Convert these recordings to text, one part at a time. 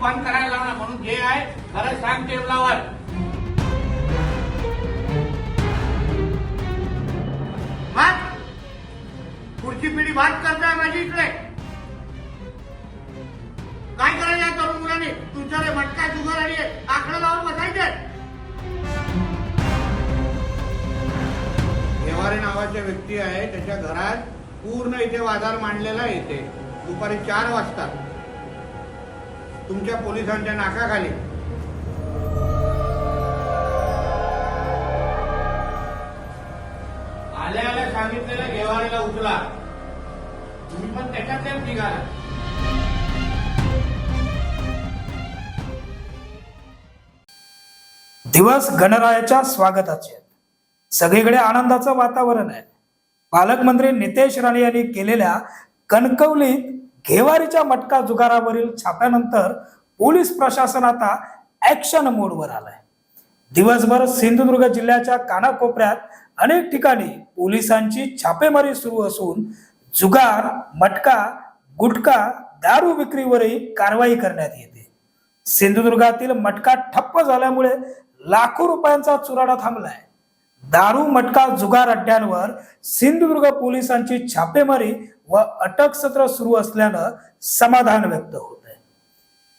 बंद करायला लावणार म्हणून जे आहे खरं सांग टेबलावर. पुढची पिढी भात करताय माझी इकडे. काय करायचं आहे तरुण मुलांनी? तुमच्याकडे मटका जुगार आणि आकडा लावून बसायचे. घेवारे नावाच्या व्यक्ती आहे त्याच्या घरात पूर्ण इथे बाजार मांडलेला येते इथे. दुपारी चार वाजता. तुमच्या पोलिसांच्या नाकाखाली. आल्या आल्या सांगितलेल्या घेवारीला उचला. तुम्ही पण त्याच्यातच निघाला. दिवस गणरायाच्या स्वागताचे. सगळीकडे आनंदाचं वातावरण आहे. पालकमंत्री नितेश राणे यांनी केलेल्या कणकवलीत घेवारीच्या मटका जुगारावरील छाप्यानंतर पोलीस प्रशासन आता ऍक्शन मोडवर आलाय. दिवसभर सिंधुदुर्ग जिल्ह्याच्या कानाकोपऱ्यात अनेक ठिकाणी पोलिसांची छापेमारी सुरू असून जुगार मटका गुटखा दारू विक्रीवरही कारवाई करण्यात येते. सिंधुदुर्गातील मटका ठप्प झाल्यामुळे लाखो रुपयांचा चुराडा थांबलाय. दारू मटका जुगार अड्ड्यांवर सिंधुदुर्ग पोलिसांची छापेमारी व अटक सत्र सुरू असल्यानं समाधान व्यक्त होत आहे.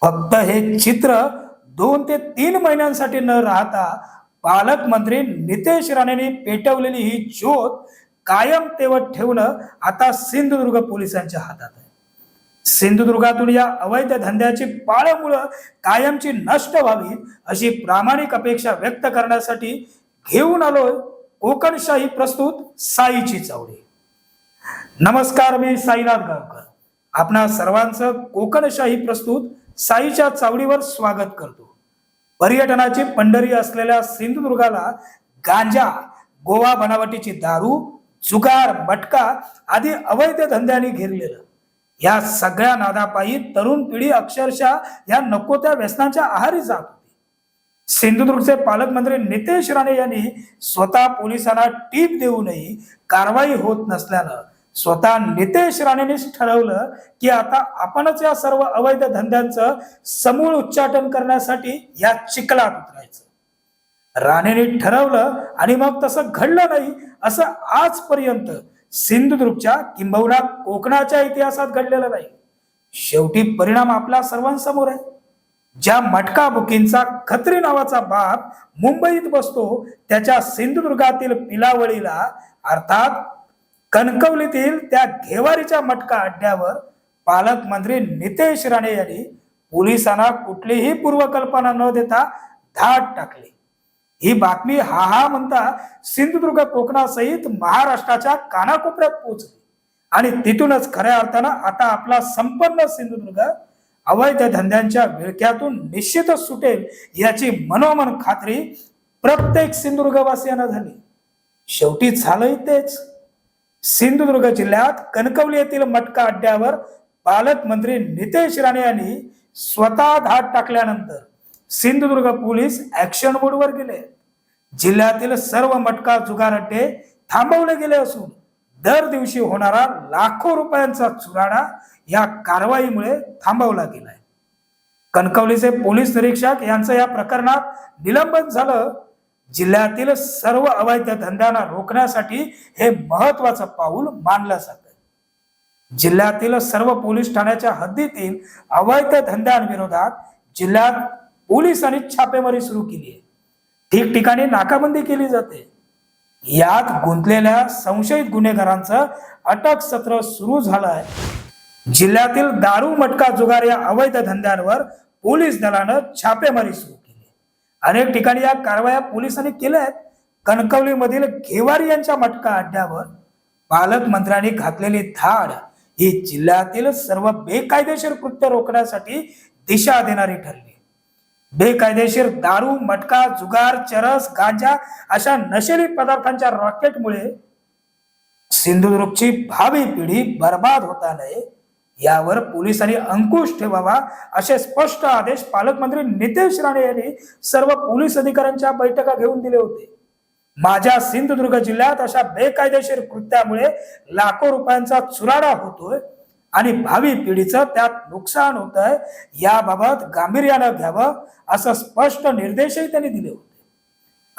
फक्त हे चित्र दोन ते तीन महिन्यांसाठी न राहता पालकमंत्री नितेश राणेंनी पेटवलेली ही ज्योत कायम तेवत ठेवणं आता सिंधुदुर्ग पोलिसांच्या हातात आहे. सिंधुदुर्गातून या अवैध धंद्याची पाळमुळं कायमची नष्ट व्हावी अशी प्रामाणिक अपेक्षा व्यक्त करण्यासाठी घेऊन आलोय कोकणशाही प्रस्तुत साईची चावडी नमस्कार मी साईनाथ गावकर. आपणा सर्वांचं कोकणशाही प्रस्तुत साईच्या चावडीवर स्वागत करतो. पर्यटनाची पंढरी असलेल्या सिंधुदुर्गाला गांजा गोवा बनावटीची दारू जुगार मटका आदी अवैध धंद्यांनी घेरलेलं. या सगळ्या नादापायी तरुण पिढी अक्षरशः या नको त्या व्यसनाच्या आहारी जात होती. सिंधुदुर्गचे पालकमंत्री नितेश राणे यांनी स्वतः पोलिसांना टीप देऊनही कारवाई होत नसल्यानं स्वतः नितेश राणेंनीच ठरवलं की आता आपणच या सर्व अवैध धंद्यांचं समूळ उच्चाटन करण्यासाठी या चिखलात उतरायचं. राणेने ठरवलं आणि मग तसं घडलं नाही असं आजपर्यंत सिंधुदुर्गच्या किंबहुना कोकणाच्या इतिहासात घडलेलं नाही. शेवटी परिणाम आपल्या सर्वांसमोर आहे. ज्या मटका बुकींचा खत्री नावाचा बाप मुंबईत बसतो त्याच्या सिंधुदुर्गातील पिलावळीला अर्थात कणकवलीतील त्या घेवारीच्या मटका अड्ड्यावर पालकमंत्री नितेश राणे यांनी पोलिसांना कुठलीही पूर्वकल्पना न देता धाड टाकली. ही बातमी हा हा म्हणता सिंधुदुर्ग कोकणासहित महाराष्ट्राच्या कानाकोपऱ्यात पोहोचली. आणि तिथूनच खऱ्या अर्थानं आता आपला संपन्न सिंधुदुर्ग अवैध धंद्यांच्या विळख्यातून निश्चितच सुटेल याची मनोमन खात्री प्रत्येक सिंधुदुर्गवासियांना झाली. शेवटी झालंही तेच. सिंधुदुर्ग जिल्ह्यात कणकवली येथील मटका अड्ड्यावर पालकमंत्री नितेश राणे यांनी स्वतः धाड टाकल्यानंतर सिंधुदुर्ग पोलीस ऍक्शन मोडवर गेले. जिल्ह्यातील सर्व मटका जुगार अड्डे थांबवले गेले असून दर दिवशी होणारा लाखो रुपयांचा चुराडा या कारवाईमुळे थांबवला गेलाय. कणकवलीचे पोलीस निरीक्षक यांचं या प्रकरणात निलंबन झालं जिल्ह्यातील सर्व अवैध धंद्यांना रोखण्यासाठी हे महत्वाचं पाऊल मानलं जात. जिल्ह्यातील सर्व पोलीस ठाण्याच्या हद्दीतील अवैध धंद्यांविरोधात जिल्ह्यात पोलिसांनी छापेमारी सुरू केली आहे. ठिकठिकाणी नाकाबंदी केली जाते. यात गुंतलेल्या संशयित गुन्हेगारांचं अटक सत्र सुरू झालं आहे जिल्ह्यातील दारू मटका जुगार या अवैध धंद्यांवर पोलीस दलानं छापेमारी सुरू अनेक ठिकाणी या कारवाया पोलिसांनी केल्या आहेत. कणकवलीमधील घेवारी यांच्या मटका अड्ड्यावर पालकमंत्र्यांनी घातलेली धाड ही जिल्ह्यातील सर्व बेकायदेशीर कृत्य रोखण्यासाठी दिशा देणारी ठरली. बेकायदेशीर दारू मटका जुगार चरस गांजा अशा नशेली पदार्थांच्या रॉकेटमुळे सिंधुदुर्गची भावी पिढी बर्बाद होता नये यावर पोलिसांनी अंकुश ठेवावा असे स्पष्ट आदेश पालकमंत्री नितेश राणे यांनी सर्व पोलीस अधिकाऱ्यांच्या बैठका घेऊन दिले होते. माझ्या सिंधुदुर्ग जिल्ह्यात अशा बेकायदेशीर कृत्यामुळे लाखो रुपयांचा चुराडा होतोय आणि भावी पिढीचं त्यात नुकसान होत आहे याबाबत गांभीर्यानं घ्यावं असं स्पष्ट निर्देशही त्यांनी दिले होते.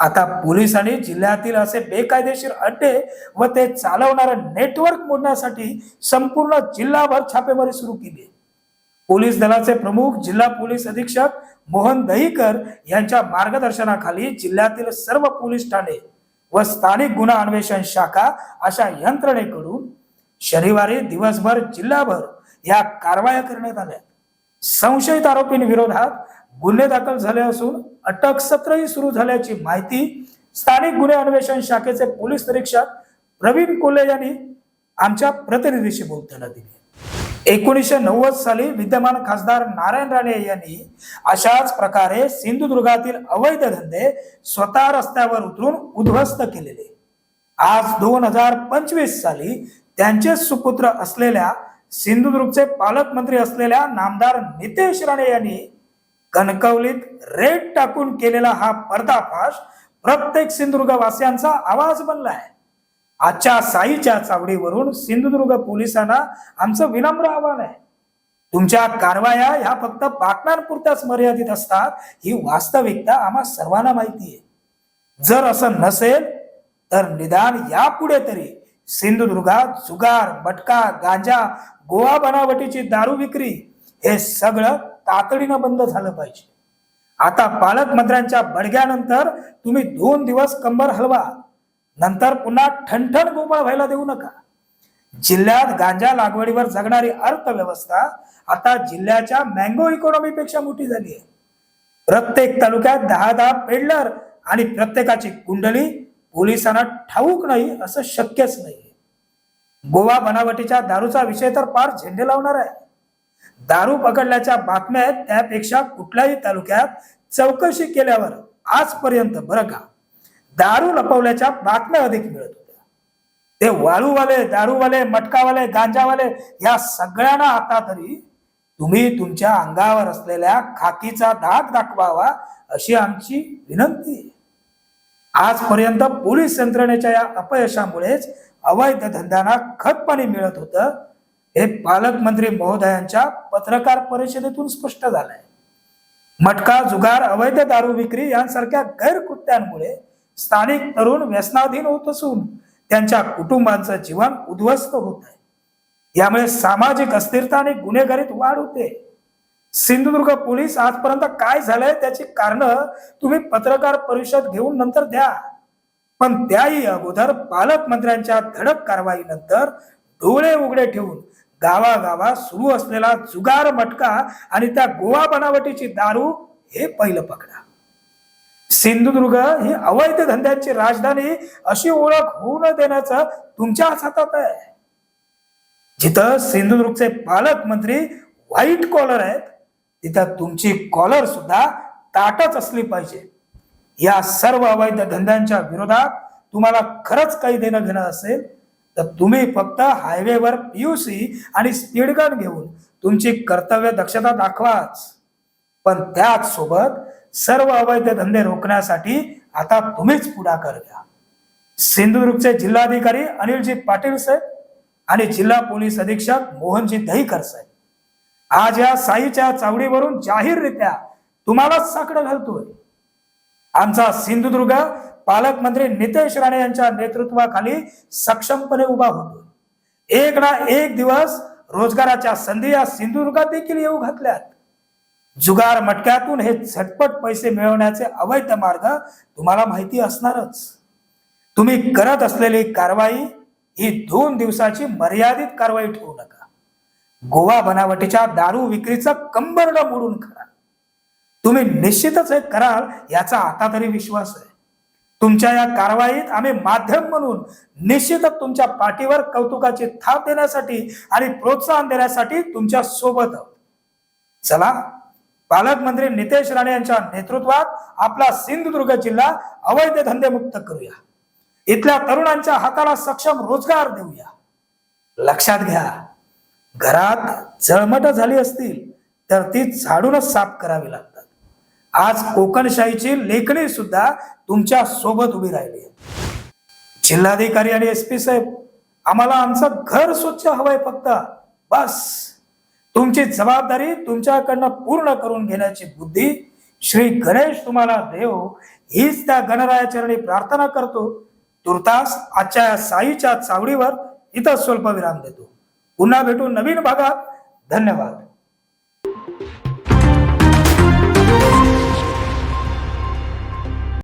आता पोलिसांनी जिल्ह्यातील असे बेकायदेशीर अड्डे व ते चालवणारं नेटवर्क मोडण्यासाठी संपूर्ण जिल्हाभर छापेमारी सुरू केली. पोलीस दलाचे प्रमुख जिल्हा पोलीस अधीक्षक मोहन दहीकर यांच्या मार्गदर्शनाखाली जिल्ह्यातील सर्व पोलीस ठाणे व स्थानिक गुन्हा अन्वेषण शाखा अशा यंत्रणेकडून शनिवारी दिवसभर जिल्हाभर या कारवाया करण्यात आल्या. संशयित आरोपींविरोधात गुन्हे दाखल झाले असून अटक सत्रही सुरू झाल्याची माहिती स्थानिक गुन्हे अन्वेषण शाखेचे पोलीस निरीक्षक प्रवीण कोल्हे यांनी आमच्या प्रतिनिधीशी बोलताना दिली. एकोणीसशे नव्वद साली विद्यमान खासदार नारायण राणे यांनी अशाच प्रकारे सिंधुदुर्गातील अवैध धंदे स्वतः रस्त्यावर उतरून उद्ध्वस्त केलेले. आज दोन हजार पंचवीस साली त्यांचे सुपुत्र असलेल्या सिंधुदुर्गचे पालकमंत्री असलेल्या नामदार नितेश राणे यांनी कणकवलीत रेट टाकून केलेला हा पर्दाफाश प्रत्येक सिंधुदुर्गवासियांचा आवाज आवाज बनलाय. आजच्या साईच्या चावडीवरून सिंधुदुर्ग पोलिसांना आमचं विनम्र आव्हान आहे. तुमच्या कारवाया ह्या फक्त बातम्यांपुरत्याच मर्यादित असतात ही वास्तविकता आम्हा सर्वांना माहिती आहे. जर असं नसेल तर निदान यापुढे तरी सिंधुदुर्गात जुगार मटका गांजा गोवा बनावटीची दारू विक्री हे सगळं तातडीनं बंद झालं पाहिजे. आता पालकमंत्र्यांच्या बडग्यानंतर तुम्ही दोन दिवस कंबर हलवा. नंतर पुन्हा ठणठण गोपाळ व्हायला देऊ नका. जिल्ह्यात गांजा लागवडीवर जगणारी अर्थव्यवस्था आता जिल्ह्याच्या मँगो इकॉनॉमीपेक्षा मोठी झाली आहे. प्रत्येक तालुक्यात दहा दहा पेडलर आणि प्रत्येकाची कुंडली पोलिसांना ठाऊक नाही असं शक्यच नाही गोवा बनावटीच्या दारूचा विषय तर फार झेंडे लावणार आहे. दारू पकडल्याच्या बातम्या आहेत. त्यापेक्षा कुठल्याही तालुक्यात चौकशी केल्यावर आजपर्यंत बरं का दारू लपवल्याच्या बातम्या अधिक मिळत होत्या. ते वाळूवाले दारूवाले मटकावाले गांजावाले या सगळ्यांना आता तरी तुम्ही तुमच्या अंगावर असलेल्या खाकीचा दाग दाखवावा अशी आमची विनंती. आहे आजपर्यंत पोलीस यंत्रणेच्या या अपयशामुळेच अवैध धंद्यांना खतपाणी मिळत होतं. हे पालकमंत्री महोदयांच्या पत्रकार परिषदेतून स्पष्ट झालंय. मटका जुगार अवैध दारू विक्री यांसारख्या गैरकृत्यांमुळे स्थानिक तरुण व्यसनाधीन होत असून त्यांच्या कुटुंबांचं जीवन उद्ध्वस्त होत आहे. यामुळे सामाजिक अस्थिरता आणि गुन्हेगारीत वाढ होते. सिंधुदुर्ग पोलीस आजपर्यंत काय झालंय त्याची कारण तुम्ही पत्रकार परिषद घेऊन नंतर द्या. पण त्याही अगोदर पालकमंत्र्यांच्या धडक कारवाईनंतर डोळे उघडे ठेवून गावागावात सुरू असलेला जुगार मटका आणि त्या गोवा बनावटीची दारू हे पहिलं पकडा. सिंधुदुर्ग ही अवैध धंद्यांची राजधानी अशी ओळख होऊ न देण्याचं तुमच्याच हातात आहे. जिथं सिंधुदुर्गचे पालकमंत्री व्हाईट कॉलर आहेत तिथं तुमची कॉलर सुद्धा ताटच असली पाहिजे. या सर्व अवैध धंद्यांच्या विरोधात तुम्हाला खरंच काही देणं घेणं असेल तर तुम्ही फक्त हायवेवर पीयूसी आणि स्पीडगन घेऊन तुमची कर्तव्य दक्षता दाखवाच. पण त्याच सोबत सर्व अवैध धंदे रोखण्यासाठी आता तुम्हीच पुढाकार घ्या. सिंधुदुर्गचे जिल्हाधिकारी अनिलजी पाटील साहेब आणि जिल्हा पोलीस अधीक्षक मोहनजी दहीकर साहेब. आज या साईच्या चावडीवरून जाहीररित्या तुम्हालाच साकडं घालतोय. आमचा सिंधुदुर्ग पालकमंत्री नितेश राणे यांच्या नेतृत्वाखाली सक्षमपणे उभा होतो. एक ना एक दिवस रोजगाराच्या संधी या सिंधुदुर्गात देखील येऊ घातल्यात. जुगार मटक्यातून हे झटपट पैसे मिळवण्याचे अवैध मार्ग तुम्हाला माहिती असणारच. तुम्ही करत असलेली कारवाई ही दोन दिवसाची मर्यादित कारवाई ठेवू नका. गोवा बनावटीच्या दारू विक्रीचं कंबरड मोडून करा. तुम्ही निश्चितच हे कराल याचा आता तरी विश्वास आहे. तुमच्या या कारवाईत आम्ही माध्यम म्हणून निश्चितच तुमच्या पाठीवर कौतुकाची थाप देण्यासाठी आणि प्रोत्साहन देण्यासाठी तुमच्यासोबत आहोत. चला पालकमंत्री नितेश राणे यांच्या नेतृत्वात आपला सिंधुदुर्ग जिल्हा अवैध धंदे मुक्त करूया. इथल्या तरुणांच्या हाताला सक्षम रोजगार देऊया. लक्षात घ्या घरात जळमट झाली असतील तर ती झाडूनच साफ करावी लागते. आज कोकणशाहीची लेखणी सुद्धा तुमच्यासोबत उभी राहिली आहे जिल्हाधिकारी आणि एस पी साहेब आम्हाला आमचं घर स्वच्छ हवंय फक्त. बस. तुमची जबाबदारी तुमच्याकडनं पूर्ण करून घेण्याची बुद्धी श्री गणेश तुम्हाला देव हीच त्या गणरायाचरणी प्रार्थना करतो. तुर्तास आजच्या या साईच्या चावडीवर इथं स्वल्प विराम देतो. पुन्हा भेटू नवीन भागात. धन्यवाद.